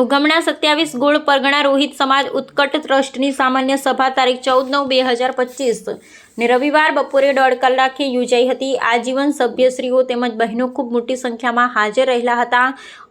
ઉગમણા સત્યાવીસ ગોળ પરગણા રોહિત સમાજ ઉત્કટ ટ્રસ્ટની સામાન્ય સભા તારીખ ચૌદ નવ બે હજાર પચીસ ને રવિવાર બપોરે દોઢ કલાકે યોજાઈ હતી. આજીવન સભ્યશ્રીઓ તેમજ બહેનો ખૂબ મોટી સંખ્યામાં હાજર રહેલા હતા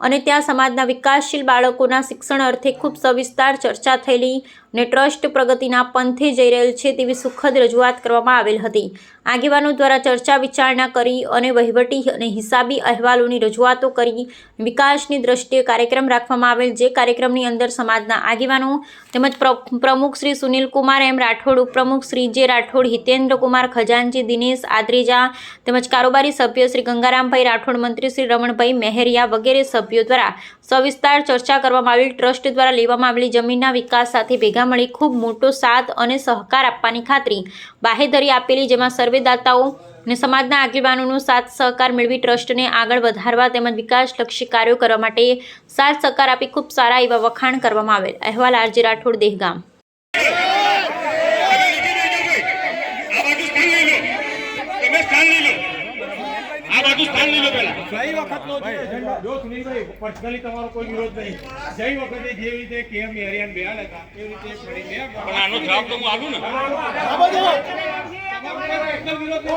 અને ત્યાં સમાજના વિકાસશીલ બાળકોના શિક્ષણ અર્થે ખૂબ સવિસ્તાર ચર્ચા થયેલી ને ટ્રસ્ટ પ્રગતિના પંથે જઈ રહેલ છે તેવી સુખદ રજૂઆત કરવામાં આવેલ હતી. આગેવાનો દ્વારા ચર્ચા વિચારણા કરી અને વહીવટી અને હિસાબી અહેવાલોની રજૂઆતો કરી વિકાસની દ્રષ્ટિએ કાર્યક્રમ રાખવામાં આવેલ. જે કાર્યક્રમની અંદર સમાજના આગેવાનો તેમજ પ્ર- પ્રમુખ શ્રી સુનિલ કુમાર, એમ રાઠોડ ઉપપ્રમુખ શ્રી જે રાઠોડ, હિતેન્દ્ર કુમાર, ખજાનજી, દિનેશ આદ્રેજા તેમજ કારોબારી સભ્ય શ્રી ગંગારામભાઈ રાઠોડ, મંત્રી શ્રી રમણભાઈ મહેરિયા વગેરે સભ્યો દ્વારા સવિસ્તાર ચર્ચા કરવામાં આવેલ, ટ્રસ્ટ દ્વારા લેવામાં આવેલી જમીનના વિકાસ સાથે ભેગા મળી ખૂબ મોટો સાથ અને સહકાર આપવાની ખાતરી બાહેધરી આપેલી, જેમાં સર્વેદાતાઓ અને સમાજના આગેવાનોનો સાથ સહકાર મેળવી ટ્રસ્ટને આગળ વધારવા તેમજ વિકાસલક્ષી કાર્યો કરવા માટે સાથ સહકાર આપી ખૂબ સારા એવા વખાણ કરવામાં આવેલ. અહેવાલ આરજી રાઠોડ, દેહગામ. આ બાજુ સ્થાન લઈ લો. તમે ગઈ વખતનો જે જો સુનિલભાઈ પર્સનલી તમારો કોઈ વિરોધ નહીં ગઈ વખતે જે રીતે કેમ એરિયાન બેહાલ હતા એ રીતે ફરી બે પણ આનો જવાબ તો હું આલું ને એકદમ વિરોધ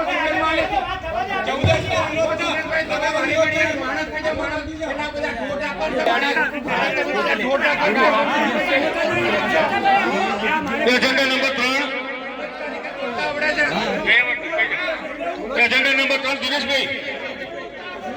એજન્ડા નંબર ત્રણ એજન્ડા નંબર ત્રણ દિનેશભાઈ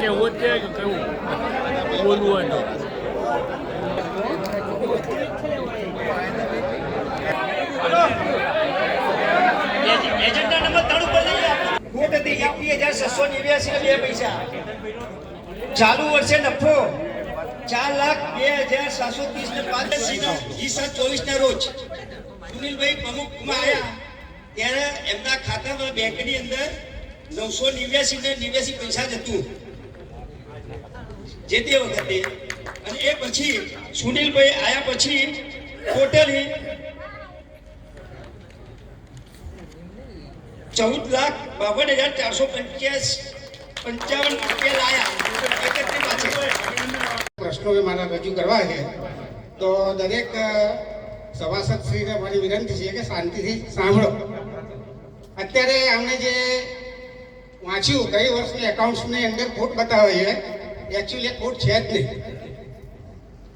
કઈ કેવું છે કે કેવું બોલવું હોય તો. ખોટ હતી એકવીસ હજાર છસો નેવ્યાસી બે પૈસા. ચાલુ વર્ષે નફો ચાર લાખ બે હજાર સાતસો ત્રીસ ને પાંચ ઈસા ચોવીસ ના રોજ. સુનિલભાઈ પ્રમુખમાં આવ્યા ત્યારે એમના ખાતામાં બેંકની અંદર નવસો નેવ્યાસી ને નેવ્યાસી પૈસા જ હતું જે તે વખતે અને એ પછી સુનિલભાઈ આવ્યા પછી ટોટલી ચૌદ લાખ બાવન હજાર ચારસો પંચ્યાસી, પંચાવન એકત્રીસ પાછળ. પ્રશ્નો એ મારા રજૂ કરવા છે. તો દરેક સભાસદશ્રીને મારી વિનંતી છે કે શાંતિથી સાંભળો. અત્યારે અમને જે વાંચ્યું, ગઈ વર્ષની એકાઉન્ટ્સની અંદર ખોટ બતાવે છે. એકચ્યુઅલી એ ખોટ છે જ નહીં.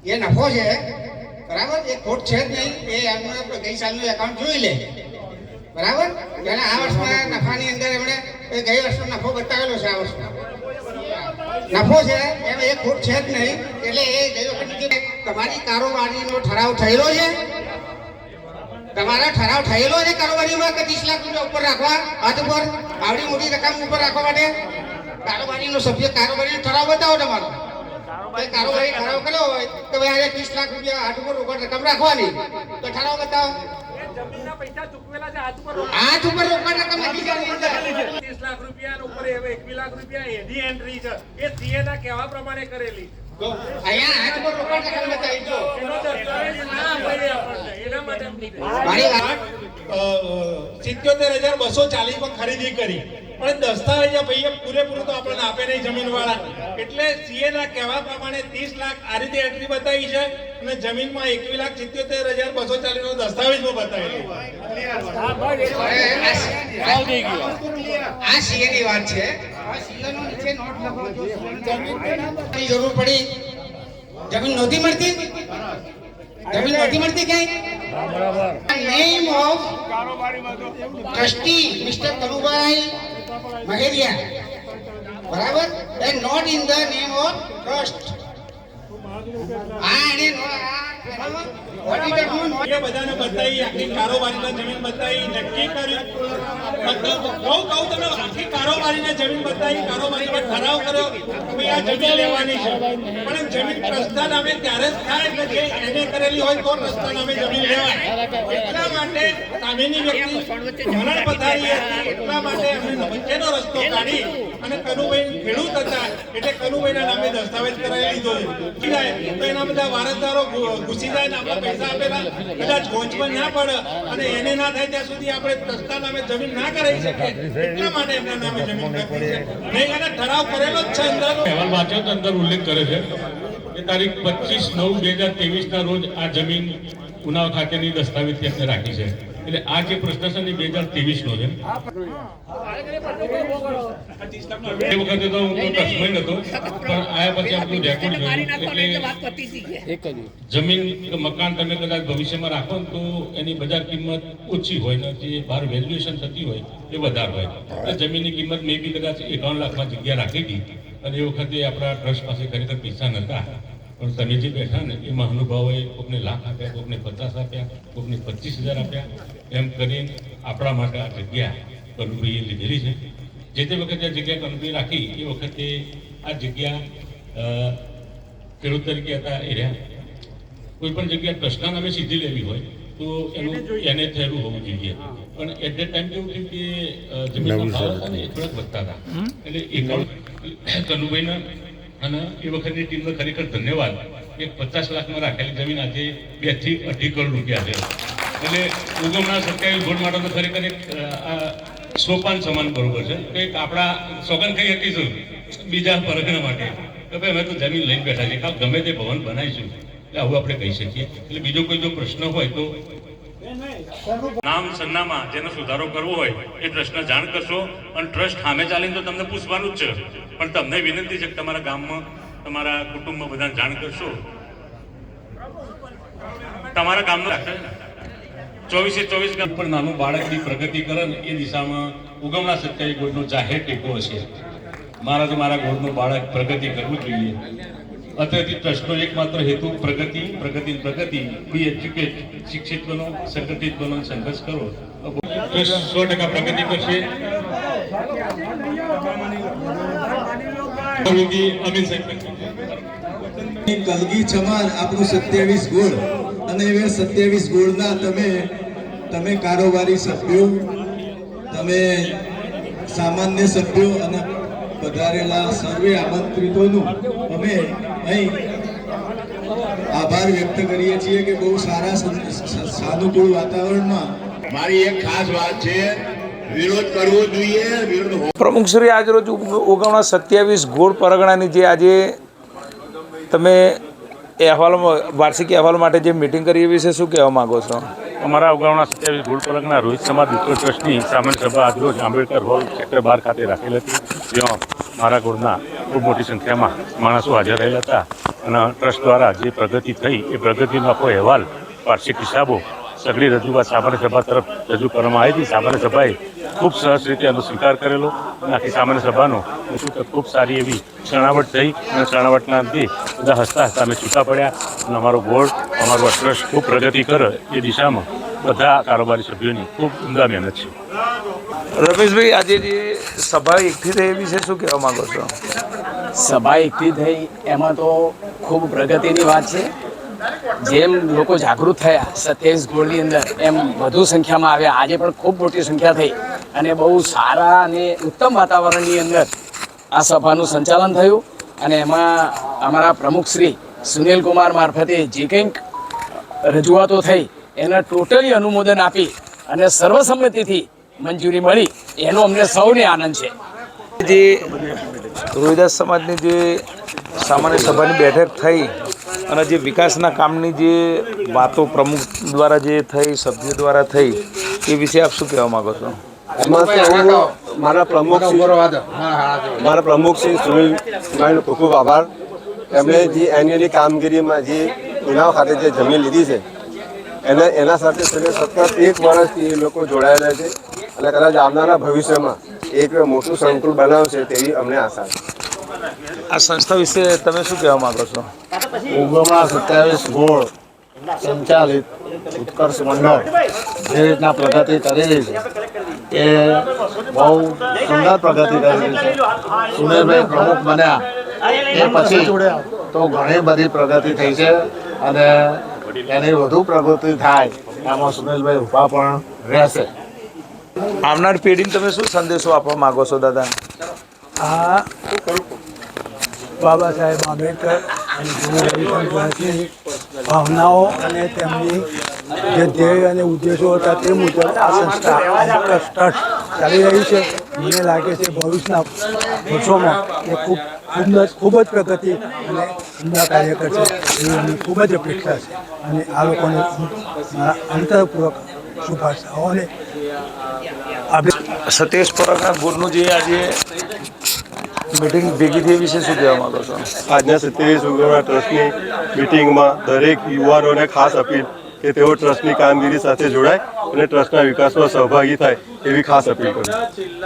એ નફો છે, બરાબર? એ ખોટ છે જ નહીં. એ એમનું ગઈ સાલનું એકાઉન્ટ જોઈ લે. બરાબર? એટલે આ વર્ષમાં નફાની અંદર એમણે ગઈ વર્ષનો નફો બતાવેલો છે આ વર્ષનો નફો છે, એમ એ ખોટ છે જ નહીં. એટલે એ ગઈ વખતે તમારી કારોબારીનો ઠરાવ થયેલો છે? તમારા ઠરાવ થયેલો છે કારોબારીમાં કે ત્રીસ લાખ રૂપિયા ઉપર રાખવા? હાથ ઉપર? આવડી મોટી રકમ ઉપર રાખવા માટે? કારોબારીનો સભ્ય કારોબારીનો ઠરાવ બતાવો તમારો. કારોબારી ઠરાવ કર્યો હોય તો ભાઈ આજે ત્રીસ લાખ રૂપિયા હાથ ઉપર રોકડ રકમ રાખવાની. તો ઠરાવ બતાવો. હાથ ઉપર રોકડ. રકમ ત્રીસ લાખ રૂપિયા ઉપર એકવીસ લાખ રૂપિયા એની એન્ટ્રી છે. એ સીએ ના કહેવા પ્રમાણે કરેલી. સિત્યોતેર હજાર બસો ચાલીસમાં ખરીદી કરી. પણ દસ્તાવેજ ભાઈએ પૂરેપૂરું તો આપણને આપે નહીં જમીન વાળા એટલે સીએ ના કહેવા પ્રમાણે ત્રીસ લાખ આ રીતે એન્ટ્રી બતાવી છે અને જમીનમાં એકવીસ લાખ સિત્યોતેર હજાર બસો ચાલીસ નો દસ્તાવેજ બતાવેલું આ સીએ ની વાત છે. જરૂર પડી? જમીન નહોતી મળતી? જમીન નહોતી મળતી ક્યાંય? Name of trustee mister Kanubhai Maheriya બરાબર? A note in the name of trust બધાને બતાવી, આખી કારોબારીને જમીન બતાવી, નક્કી કર્યું મતલબ કહું કહું તમે આખી કારોબારીને જમીન બતાવી કારોબારી પર ઠરાવ કર્યો કે આ જમીન લેવાની છે. પણ જમીન ટ્રસ્ટના નામે ત્યારે જ થાય, એટલે જે એને કરેલી હોય તો ટ્રસ્ટના નામે જમીન લેવાય. સામેની વ્યક્તિ મરણ પધારી હતી? એટલા માટે અમે વચ્ચેનો રસ્તો કાઢી અને કનુભાઈ ખેડૂત હતા એટલે કનુભાઈના નામે દસ્તાવેજ કરાવી લીધો છે જાય તો એના બધા વારસદારો ઘૂસી જાય ને આપણે પૈસા આપેલા કદાચ ગોંચમાં ના પડે અને એને ના થાય ત્યાં સુધી આપણે દસ્તા નામે જમીન ના કરાવી શકીએ. એટલા માટે એમના નામે જમીન કરી છે. નહીં અને ઠરાવ કરેલો જ છે અંદર અહેવાલ વાંચ્યો તો અંદર ઉલ્લેખ કરે છે કે તારીખ પચીસ નવ બે હજાર ત્રેવીસ ના રોજ આ જમીન ઉનાવ ખાતેની દસ્તાવેજ ત્યાં રાખી છે. એટલે આ જે પ્રશ્ન છે ને બે હજાર ત્રેવીસ નો છે. એ વખતે તો હું તો કચ્છમાં હતો પણ આયા પછી આપણું રેકોર્ડ એટલે જમીન મકાન તમે કદાચ ભવિષ્યમાં રાખો ને તો એની બજાર કિંમત ઓછી હોય ને જે બહાર વેલ્યુએશન થતી હોય એ વધારે હોય. જમીનની કિંમત મેં બી કદાચ એકાવન લાખમાં જગ્યા રાખી હતી. અને એ વખતે આપણા ટ્રસ્ટ પાસે ખરેખર પૈસા નહોતા પણ તમે જે બેઠા ને એ મહાનુભાવોએ કોકને લાખ આપ્યા કોકને પચાસ આપ્યા કોકને પચીસ હજાર આપ્યા. એમ કરીને આપણા માટે આ જગ્યા કનુભાઈએ લીધેલી છે. જે તે વખતે આ જગ્યા કનુભાઈ રાખી એ વખતે આ જગ્યા ખેડૂત તરીકે હતા એ રહ્યા. કોઈ પણ જગ્યા ટ્રસ્ટના નામે સીધી લેવી હોય તો એનું એને થયેલું હોવું જોઈએ. પણ એટ ધ ટાઈમ કેવું થયું કે જમીનના ભાવ થોડાક વધતા હતા. એટલે એ કનુભાઈના અને એ વખતની ટીમને ખરેખર ધન્યવાદ કે પચાસ લાખમાં રાખેલી જમીન આજે બેથી અઢી કરોડ રૂપિયા છે. એટલે ઉગમના સરકારી ભોટ માટે તો ખરેખર એક સોપાન સમાન બરોબર છે. તો એક આપણા સોગન કહી શકીશું બીજા પરગણા માટે. કે ભાઈ, અમે તો જમીન લઈને બેઠા છીએ. કાલ ગમે તે ભવન બનાવીશું. એટલે આવું આપણે કહી શકીએ. એટલે બીજો કોઈ જો પ્રશ્ન હોય તો નામ સરનામા જેનો સુધારો કરવો હોય એ પ્રશ્ન જાણ કરશો અને ટ્રસ્ટ સામે ચાલીને તો તમને પૂછવાનું જ છે. પણ તમને વિનંતી છે કે તમારા ગામમાં તમારા કુટુંબમાં બધાને જાણ કરશો. તમારા ગામમાં ચોવીસે ચોવીસ ગામ પણ નાનું બાળકની પ્રગતિ કરે એ દિશામાં ઉગમણા સત્યાવી ગોળનો જાહેર ટેકો હશે. મારા તો મારા ગોળનું બાળક પ્રગતિ કરવું જોઈએ. અત્યારથી ટ્રસ્ટનો એકમાત્ર હેતુ પ્રગતિ પ્રગતિ પ્રગતિ. બી એજ્યુકેટ શિક્ષિત બનો સંગઠિત બનો સંઘર્ષ કરો. સો ટકા પ્રગતિ કરશે અમીન સાહેબ કલગી ચમાર આપણું સત્યાવીસ ગોળ. અને એ સત્યાવીસ ગોળના તમે તમે કારોબારી સભ્યો તમે સામાન્ય સભ્યો અને પધારેલા સર્વે આમંત્રિતોનું અમે અહીં આભાર વ્યક્ત કરીએ છીએ કે બહુ સારા સાનુકૂળ વાતાવરણમાં. મારી એક ખાસ વાત છે. વિરોધ કરવો જોઈએ વિરોધ હો- પ્રમુખશ્રી આજરોજ ઓગણના સત્યાવીસ ગોળ પરગણાની જે આજે તમે અહેવાલમાં વાર્ષિક અહેવાલ માટે જે મિટિંગ કરી એ વિશે શું કહેવા માગો છો? અમારા અગાઉના સત્યાવીસ ગોળ પલકના રોહિત સમાજ વિશ્વ ટ્રસ્ટની સામાન્ય સભા આજરોજ આંબેડકર હોલ સેક્ટર બાર ખાતે રાખેલ હતી જ્યાં મારા ગોળના ખૂબ મોટી સંખ્યામાં માણસો હાજર રહેલા હતા અને ટ્રસ્ટ દ્વારા જે પ્રગતિ થઈ એ પ્રગતિનો આખો અહેવાલ વાર્ષિક હિસાબો સગડી રજૂઆત સામાન્ય સભા તરફ રજૂ કરવામાં આવી હતી. સામાન્ય સભાએ ખૂબ સરસ રીતે એનો સ્વીકાર કરેલો. અને આખી સામાન્ય સભાનો હું શું કે ખૂબ સારી એવી શરણાવટ થઈ અને શરણાવટના અંતે બધા હસતા હસતા અમે છૂટા પડ્યા અને અમારો બોર્ડ અમારો ટ્રસ્ટ ખૂબ પ્રગતિ કરે એ દિશામાં બધા કારોબારી સભ્યોની ખૂબ ઉમદા મહેનત છે. રમેશભાઈ આજે જે સભા એકઠી થઈ એ વિશે શું કહેવા માંગો છો? સભા એકઠી થઈ એમાં તો ખૂબ પ્રગતિની વાત છે. જેમ લોકો જાગૃત થયા સત્યાવીસ ગોળની અંદર એમ વધુ સંખ્યામાં આવ્યા. આજે પણ ખૂબ મોટી સંખ્યા થઈ. અને બહુ સારા અને ઉત્તમ વાતાવરણની અંદર આ સભાનું સંચાલન થયું. અને એમાં અમારા પ્રમુખ શ્રી સુનિલ કુમાર મારફતે જે કંઈક રજૂઆતો થઈ, એને ટોટલી અનુમોદન આપી અને સર્વસંમતિથી મંજૂરી મળી, એનો અમને સૌને આનંદ છે. જે રોહિદાસ સમાજની જે સામાન્ય સભાની બેઠક થઈ અને જે વિકાસના કામની જે વાતો પ્રમુખ દ્વારા જે થઈ, સભ્યો દ્વારા થઈ, એ વિશે આપ શું કહેવા માંગો છો? એમાં મારા પ્રમુખ મારા પ્રમુખ શ્રી સુનિલ કુમારનો ખૂબ ખૂબ આભાર. એમણે જે એની કામગીરીમાં જે ઉનાવ ખાતે જે જમીન લીધી છે એના એના સાથે સતત એક વર્ષથી એ લોકો જોડાયેલા છે અને કદાચ આવનારા ભવિષ્યમાં એક મોટું સંકુલ બનાવશે તેવી અમને આશા છે. આ સંસ્થા વિશે તમે શું કહેવા માંગો છો? ઉગમણા સત્યાવીસ ગોળ સંચાલિત ઉત્કર્ષ મંડળ. જે રીતના પ્રગતિ કરી રહી છે એ બહુ સુંદર પ્રગતિ કરી રહી છે. સુનિલભાઈ પ્રમુખ બન્યા. એ પછી તો ઘણી બધી પ્રગતિ થઈ છે અને એની વધુ પ્રગતિ થાય એમાં સુનિલભાઈ ઊભા પણ રહેશે. આવનાર પેઢીને તમે શું સંદેશો આપવા માંગો છો, દાદા? આ બાબા સાહેબ આંબેડકર અને ગુરુ રવિશંકર ભાવનાઓ અને તેમની જે ધ્યેય અને ઉદ્દેશો હતા તે મુજબ આ સંસ્થા ટ્રસ્ટ ચાલી રહી છે. મને લાગે છે ભવિષ્યના વર્ષોમાં એ ખૂબ ખૂબ જ ખૂબ જ પ્રગતિ અને ઉમદા કાર્ય કરશે એવી અમને ખૂબ જ અપેક્ષા છે. અને આ લોકોને મારા અંતરપૂર્વક શુભાશાઓ અને આપણે સતીશ પરગના ગુરુનું જે આજે મિટિંગ ભેગી થઈ વિશે શું કહેવા માંગો છો? આજના સત્યાવીસ ઉગ્રના ટ્રસ્ટની મિટિંગમાં દરેક યુવાનોને ખાસ અપીલ કે તેઓ ટ્રસ્ટની કામગીરી સાથે જોડાય અને ટ્રસ્ટના વિકાસમાં સહભાગી થાય એવી ખાસ અપીલ કરું